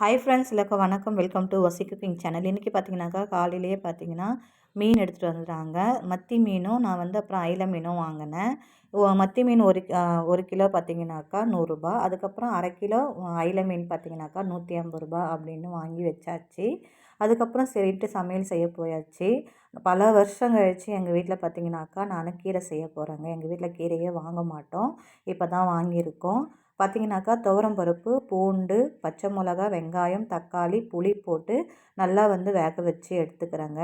Hi friends எல்லாருக்கும் வணக்கம். Welcome to Vasi cooking channel இன்றைக்கி பார்த்தீங்கன்னாக்கா காலையிலேயே பார்த்தீங்கன்னா மீன் எடுத்துகிட்டு வந்துட்டாங்க. மத்தி மீனும் நான் வந்து அப்புறம் ஐல மீனும் வாங்கினேன். மத்தி மீன் ஒரு ஒரு கிலோ பார்த்தீங்கன்னாக்கா நூறுரூபா அதுக்கப்புறம் அரை கிலோ ஐல மீன் பார்த்தீங்கன்னாக்கா நூற்றி ஐம்பது ரூபா அப்படின்னு வாங்கி வச்சாச்சு. அதுக்கப்புறம் சரின்ட்டு சமையல் செய்ய போயாச்சு. பல வருஷம் கழித்து எங்கள் வீட்டில் பார்த்தீங்கன்னாக்கா நான் கீரை செய்ய போகிறேங்க எங்கள் வீட்டில் கீரையே வாங்க மாட்டோம். இப்போ தான் வாங்கியிருக்கோம். பார்த்திங்கனாக்கா துவரம் பருப்பு பூண்டு பச்சை மிளகா வெங்காயம் தக்காளி புளி போட்டு நல்லா வந்து வேக வச்சு எடுத்துக்கிறேங்க.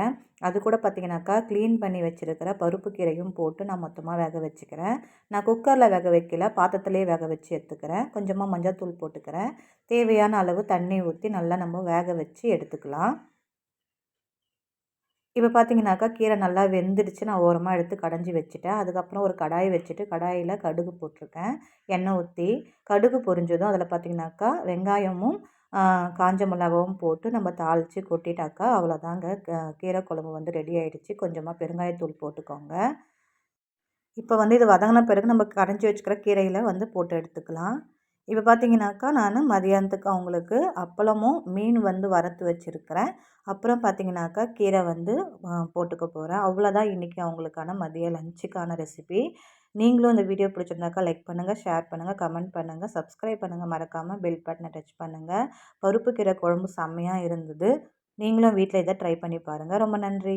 அது கூட பார்த்திங்கனாக்கா க்ளீன் பண்ணி வச்சுருக்கிற பருப்பு கீரையும் போட்டு நான் மொத்தமாக வேக வச்சுக்கிறேன். நான் குக்கரில் வேக வைக்கல பாத்திரத்துலேயே வேக வச்சு எடுத்துக்கிறேன். கொஞ்சமாக மஞ்சள் தூள் போட்டுக்கிறேன். தேவையான அளவு தண்ணி ஊற்றி நல்லா நம்ம வேக வச்சு எடுத்துக்கலாம். இப்போ பார்த்தீங்கன்னாக்கா கீரை நல்லா வெந்துடுச்சு. நான் ஓரமாக எடுத்து கடைஞ்சி வச்சுட்டேன். அதுக்கப்புறம் ஒரு கடாயை வச்சுட்டு கடாயில் கடுகு போட்டிருக்கேன். எண்ணெய் ஊற்றி கடுகு பொரிஞ்சதும் அதில் பார்த்திங்கனாக்கா வெங்காயமும் காஞ்ச மிளகாவும் போட்டு நம்ம தாளித்து கொட்டிட்டாக்கா அவ்வளோதாங்க. கீரை குழம்பு வந்து ரெடி ஆகிடுச்சு கொஞ்சமாக பெருங்காயத்தூள் போட்டுக்கோங்க. இப்போ வந்து இது வதங்கின பிறகு நம்ம கரைஞ்சி வச்சுக்கிற கீரையில் வந்து போட்டு எடுத்துக்கலாம். இப்போ பார்த்தீங்கன்னாக்கா நான் மதியானத்துக்கு அவங்களுக்கு அப்பளமும் மீன் வந்து வறுத்து வச்சுருக்கிறேன். அப்புறம் பார்த்தீங்கன்னாக்கா கீரை வந்து போட்டுக்க போகிறேன் அவ்வளோதான் இன்றைக்கி அவங்களுக்கான மதிய லஞ்சுக்கான ரெசிபி. நீங்களும் இந்த வீடியோ பிடிச்சிருந்தாக்கா லைக் பண்ணுங்கள் ஷேர் பண்ணுங்கள் கமெண்ட் பண்ணுங்கள் சப்ஸ்கிரைப் பண்ணுங்கள் மறக்காமல் பெல் பட்டனை டச் பண்ணுங்கள் பருப்பு கீரை குழம்பு செம்மையாக இருந்தது. நீங்களும் வீட்டில் இதை ட்ரை பண்ணி பாருங்கள் ரொம்ப நன்றி.